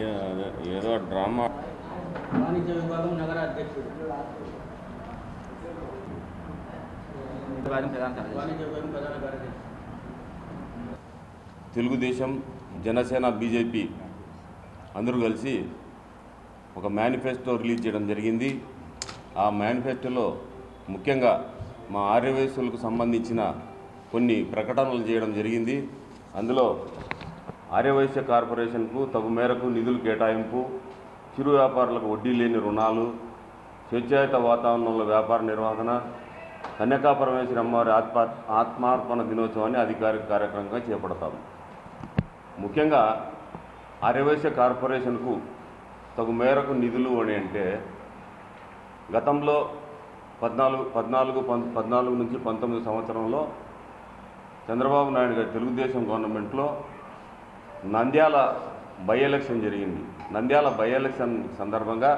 ఏదో డ్రామా. వాణిజ్య విభాగం నగర అధ్యక్షుడు. తెలుగుదేశం జనసేన బీజేపీ అందరూ కలిసి ఒక మేనిఫెస్టో రిలీజ్ చేయడం జరిగింది. ఆ మేనిఫెస్టోలో ముఖ్యంగా మా ఆర్యవయస్సులకు సంబంధించిన కొన్ని ప్రకటనలు చేయడం జరిగింది. అందులో ఆర్యవైశ్య కార్పొరేషన్కు తగు మేరకు నిధులు కేటాయింపు చిరు వ్యాపారులకు వడ్డీ లేని రుణాలు స్వేచ్ఛాయుత వాతావరణంలో వ్యాపార నిర్వహణ కన్యకా పరమేశ్వరి అమ్మవారి ఆత్మ ఆత్మార్పణ దినోత్సవాన్ని అధికారిక కార్యక్రమంగా చేపడతాము ముఖ్యంగా ఆర్యవైశ్య కార్పొరేషన్కు తగు మేరకు నిధులు అని అంటే గతంలో పద్నాలుగు పద్నాలుగు పం పద్నాలుగు నుంచి పంతొమ్మిది సంవత్సరంలో చంద్రబాబు నాయుడు గారి తెలుగుదేశం గవర్నమెంట్లో నంద్యాల బై ఎలక్షన్ జరిగింది. నంద్యాల బై ఎలక్షన్ సందర్భంగా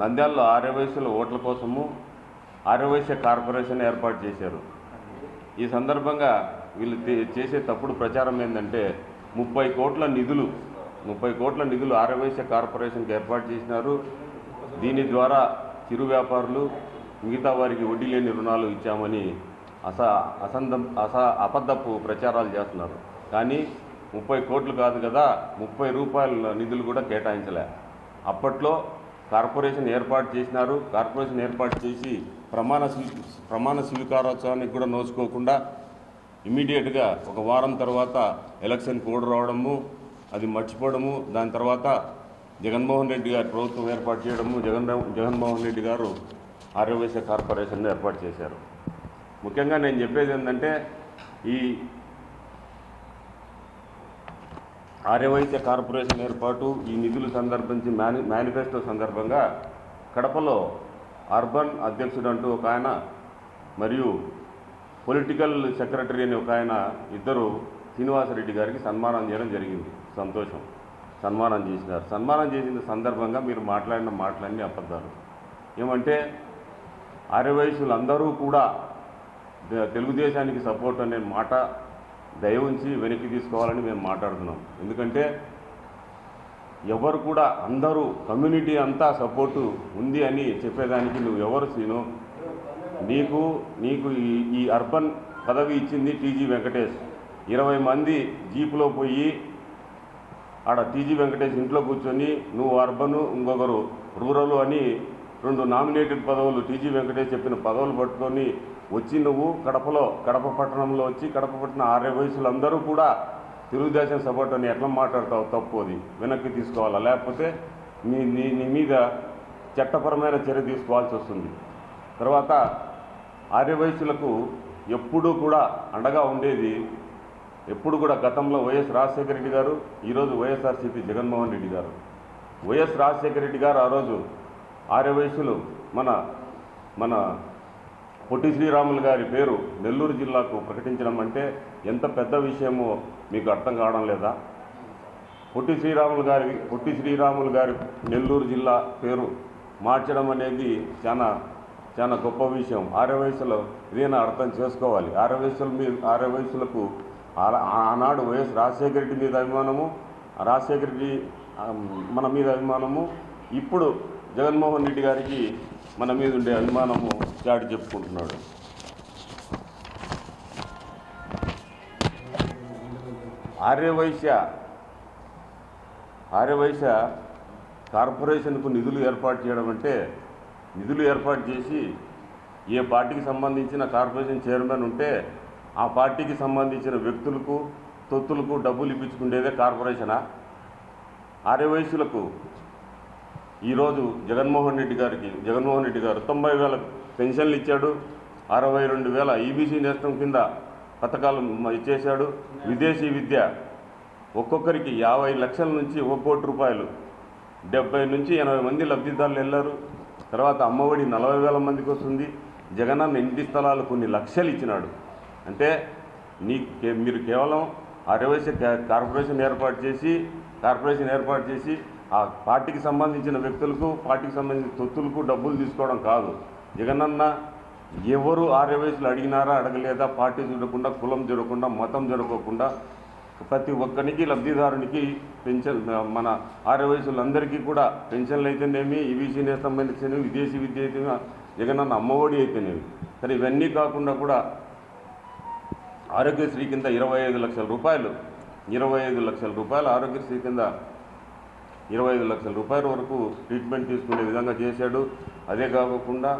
నంద్యాలలో ఆర్యవైశ్యుల ఓట్ల కోసము ఆర్యవైశ్య కార్పొరేషన్ ఏర్పాటు చేశారు. ఈ సందర్భంగా వీళ్ళు చేసే తప్పుడు ప్రచారం ఏంటంటే ముప్పై కోట్ల నిధులు ముప్పై కోట్ల నిధులు ఆర్యవైశ్య కార్పొరేషన్కి ఏర్పాటు చేసినారు. దీని ద్వారా చిరు వ్యాపారులు మిగతా వారికి వడ్డీ లేని రుణాలు ఇచ్చామని అస అసంద అస అబద్ధపు ప్రచారాలు చేస్తున్నారు. కానీ ముప్పై కోట్లు కాదు కదా ముప్పై రూపాయల నిధులు కూడా కేటాయించలే. అప్పట్లో కార్పొరేషన్ ఏర్పాటు చేసినారు. కార్పొరేషన్ ఏర్పాటు చేసి ప్రమాణ స్వీ- ప్రమాణ స్వీకారోత్సవానికి కూడా నోచుకోకుండా ఇమీడియట్గా ఒక వారం తర్వాత ఎలక్షన్ కోడ్ రావడము అది మర్చిపోవడము దాని తర్వాత జగన్మోహన్ రెడ్డి గారు ప్రభుత్వం ఏర్పాటు చేయడము జగన్ జగన్మోహన్ రెడ్డి గారు ఆర్యవైశ్య కార్పొరేషన్ ఏర్పాటు చేశారు. ముఖ్యంగా నేను చెప్పేది ఏంటంటే ఈ ఆర్యవైశ్య కార్పొరేషన్ ఏర్పాటు ఈ నిధులు సందర్భించి మేని మేనిఫెస్టో సందర్భంగా కడపలో అర్బన్ అధ్యక్షుడు అంటూ ఒక ఆయన మరియు పొలిటికల్ సెక్రటరీ అని ఒక ఆయన ఇద్దరు శ్రీనివాసరెడ్డి గారికి సన్మానం చేయడం జరిగింది. సంతోషం. సన్మానం చేసినారు. సన్మానం చేసిన సందర్భంగా మీరు మాట్లాడిన మాటలన్నీ అబద్ధాలు. ఏమంటే ఆర్యవయసులు అందరూ కూడా తెలుగుదేశానికి సపోర్ట్ అనే మాట దయ ఉంచి వెనక్కి తీసుకోవాలని మేము మాట్లాడుతున్నాం. ఎందుకంటే ఎవరు కూడా అందరూ కమ్యూనిటీ అంతా సపోర్టు ఉంది అని చెప్పేదానికి నువ్వు ఎవరు సీను? నీకు నీకు ఈ ఈ అర్బన్ పదవి ఇచ్చింది టీజీ వెంకటేష్. ఇరవై మంది జీపులో పోయి ఆడ టీజీ వెంకటేష్ ఇంట్లో కూర్చొని నువ్వు అర్బను ఇంకొకరు రూరల్ అని రెండు నామినేటెడ్ పదవులు టీజీ వెంకటేష్ చెప్పిన పదవులు పట్టుకొని వచ్చి నువ్వు కడపలో కడప పట్టణంలో వచ్చి కడప పట్టణ ఆర్య వయసులందరూ కూడా తెలుగుదేశం సపోర్ట్ అని ఎట్లా మాట్లాడతావు? తప్పు అది. వెనక్కి తీసుకోవాలా? లేకపోతే నీ నీ నీ మీద చట్టపరమైన చర్య తీసుకోవాల్సి వస్తుంది. తర్వాత ఆర్యవయసులకు ఎప్పుడూ కూడా అండగా ఉండేది ఎప్పుడు కూడా గతంలో వైఎస్ రాజశేఖర రెడ్డి గారు ఈరోజు వైఎస్ఆర్సీపీ జగన్మోహన్ రెడ్డి గారు. వైఎస్ రాజశేఖర రెడ్డి గారు ఆ రోజు ఆర్యవయసులు మన మన పొట్టి శ్రీరాములు గారి పేరు నెల్లూరు జిల్లాకు ప్రకటించడం అంటే ఎంత పెద్ద విషయమో మీకు అర్థం కావడం లేదా? పొట్టి శ్రీరాములు గారి పొట్టి శ్రీరాములు గారి నెల్లూరు జిల్లా పేరు మార్చడం అనేది చాలా చాలా గొప్ప విషయం. ఆర్య వయసులో ఇదేనా అర్థం చేసుకోవాలి? ఆర్య వయసుల మీద ఆర్య వయసులకు ఆ- ఆనాడు వైఎస్ రాజశేఖర రెడ్డి మీద అభిమానము రాజశేఖర రెడ్డి మన మీద అభిమానము. ఇప్పుడు జగన్మోహన్ రెడ్డి గారికి మన మీద ఉండే అభిమానము చాటి చెప్పుకుంటున్నాడు. ఆర్యవైశ్య ఆర్యవైశ్య కార్పొరేషన్కు నిధులు ఏర్పాటు చేయడం అంటే నిధులు ఏర్పాటు చేసి ఏ పార్టీకి సంబంధించిన కార్పొరేషన్ చైర్మన్ ఉంటే ఆ పార్టీకి సంబంధించిన వ్యక్తులకు తొత్తులకు డబ్బులు ఇప్పించుకునేదే కార్పొరేషనా? ఆర్యవయసులకు ఈరోజు జగన్మోహన్ రెడ్డి గారికి జగన్మోహన్ రెడ్డి గారు తొంభై వేల పెన్షన్లు ఇచ్చాడు అరవై రెండు వేల ఈబీసీ నేస్తం కింద పథకాలు ఇచ్చేశాడు విదేశీ విద్య ఒక్కొక్కరికి యాభై లక్షల నుంచి ఒక కోటి రూపాయలు. డెబ్బై నుంచి ఎనభై మంది లబ్ధిదారులు వెళ్ళారు. తర్వాత అమ్మఒడి నలభై వేల మందికి వస్తుంది. జగనన్న ఇంటి స్థలాలు కొన్ని లక్షలు ఇచ్చినాడు. అంటే నీ కే- మీరు కేవలం అరవై కార్పొరేషన్ ఏర్పాటు చేసి కార్పొరేషన్ ఏర్పాటు చేసి ఆ పార్టీకి సంబంధించిన వ్యక్తులకు పార్టీకి సంబంధించిన తొత్తులకు డబ్బులు తీసుకోవడం కాదు. జగనన్న ఎవరు ఆర్యవయసులు అడిగినారా అడగలేదా? పార్టీ చూడకుండా కులం చూడకుండా మతం చూడకోకుండా ప్రతి ఒక్కరికి లబ్ధిదారునికి పెన్షన్ మన ఆర్యవయసులందరికీ కూడా పెన్షన్లు అయితేనేమి ఈబీసీ సంబంధించినవి విదేశీ విద్య అయితే జగనన్న అమ్మఒడి అయితేనేమి. సరే ఇవన్నీ కాకుండా కూడా ఆరోగ్యశ్రీ కింద ఇరవై ఐదు లక్షల రూపాయలు ఇరవై ఐదు లక్షల రూపాయలు ఆరోగ్యశ్రీ కింద ఇరవై ఐదు లక్షల రూపాయల వరకు ట్రీట్మెంట్ తీసుకునే విధంగా చేశాడు. అదే కాకుండా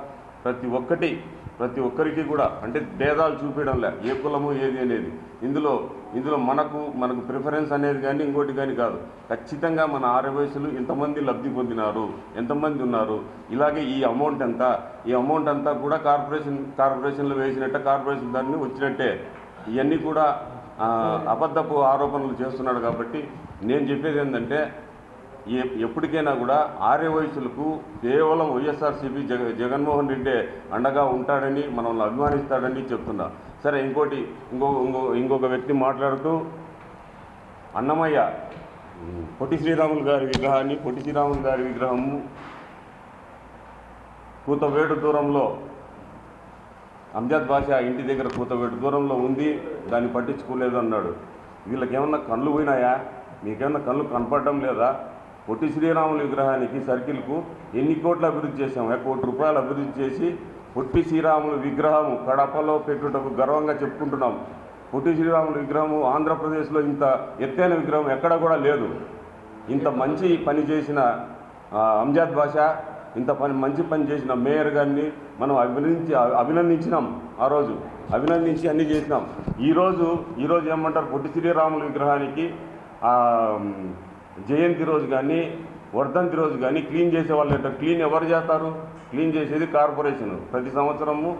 ప్రతి ఒక్కటి ప్రతి ఒక్కరికి కూడా అంటే భేదాలు చూపించడంలే ఏ కులము ఏది అనేది. ఇందులో ఇందులో మనకు మనకు ప్రిఫరెన్స్ అనేది కానీ ఇంకోటి కానీ కాదు. ఖచ్చితంగా మన ఆరు ఎంతమంది లబ్ధి పొందినారు ఎంతమంది ఉన్నారు. ఇలాగే ఈ అమౌంట్ ఎంత ఈ అమౌంట్ అంతా కూడా కార్పొరేషన్ కార్పొరేషన్లో వేసినట్టే కార్పొరేషన్ దాన్ని వచ్చినట్టే. ఇవన్నీ కూడా అబద్ధపు ఆరోపణలు చేస్తున్నాడు కాబట్టి నేను చెప్పేది ఏంటంటే ఎప్పటికైనా కూడా ఆర్య వయసులకు కేవలం వైఎస్ఆర్సీపీ జగ జగన్మోహన్ రెడ్డి అండగా ఉంటాడని మనల్ని అభిమానిస్తాడని చెప్తున్నా. సరే ఇంకోటి ఇంకో ఇంకో ఇంకొక వ్యక్తి మాట్లాడుతూ అన్నమయ్య పొట్టి శ్రీరాములు గారి విగ్రహాన్ని పొట్టి శ్రీరాములు గారి విగ్రహము కూతవేడు దూరంలో అంజాద్ భాష ఇంటి దగ్గర కూతవేడు దూరంలో ఉంది దాన్ని పట్టించుకోలేదు అన్నాడు. వీళ్ళకేమన్నా కళ్ళు పోయినాయా? మీకేమన్నా కళ్ళు కనపడడం లేదా? పొట్టి శ్రీరాములు విగ్రహానికి సర్కిల్కు ఎన్ని కోట్లు అభివృద్ధి చేశాం? కోటి రూపాయలు అభివృద్ధి చేసి పొట్టి శ్రీరాములు విగ్రహము కడపలో పెట్టుటకు గర్వంగా చెప్పుకుంటున్నాం. పొట్టి శ్రీరాములు విగ్రహము ఆంధ్రప్రదేశ్లో ఇంత ఎత్తైన విగ్రహం ఎక్కడ కూడా లేదు. ఇంత మంచి పని చేసిన అంజాద్ భాష ఇంత పని మంచి పని చేసిన మేయర్ గారిని మనం అభినందించి అభినందించినాం ఆ రోజు. అభినందించి అన్నీ చేసినాం. ఈరోజు ఈరోజు ఏమంటారు? పొట్టి శ్రీరాములు విగ్రహానికి జయంతి రోజు కానీ వర్ధంతి రోజు కానీ క్లీన్ చేసే వాళ్ళు ఏంటో క్లీన్ ఎవరు చేస్తారు? క్లీన్ చేసేది కార్పొరేషన్. ప్రతి సంవత్సరము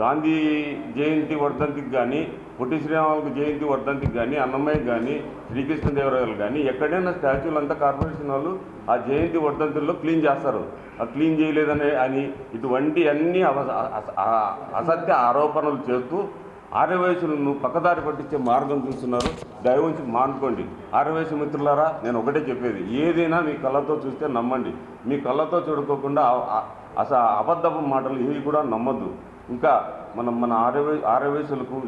గాంధీ జయంతి వర్ధంతికి కానీ పొట్టి శ్రీరాములకు జయంతి వర్ధంతికి కానీ అన్నమయ్యకి కానీ శ్రీకృష్ణదేవరాయలు కానీ ఎక్కడైనా స్టాచ్యూలు అంతా కార్పొరేషన్ వాళ్ళు ఆ జయంతి వర్ధంతుల్లో క్లీన్ చేస్తారు. ఆ క్లీన్ చేయలేదనే అని ఇటువంటి అన్ని అస- అసత్య ఆరోపణలు చేస్తూ ఆర్య నువ్వు పక్కదారి పట్టించే మార్గం చూస్తున్నారు. దయవుంచి మానుకోండి. ఆర్య మిత్రులారా నేను ఒకటే చెప్పేది. ఏదైనా మీ కళ్ళతో చూస్తే నమ్మండి. మీ కళ్ళతో చూడుకోకుండా అసలు అస అబద్ధపు మాటలు ఏవి కూడా నమ్మద్దు. ఇంకా మనం మన ఆర్య వయ-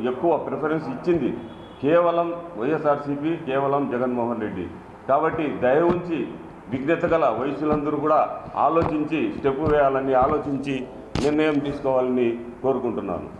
ఎక్కువ ప్రిఫరెన్స్ ఇచ్చింది కేవలం వైఎస్ఆర్సీపీ కేవలం జగన్మోహన్ రెడ్డి. కాబట్టి దయ ఉంచి విఘ్నత గల వయసులందరూ కూడా ఆలోచించి స్టెప్ వేయాలని ఆలోచించి నిర్ణయం తీసుకోవాలని కోరుకుంటున్నాను.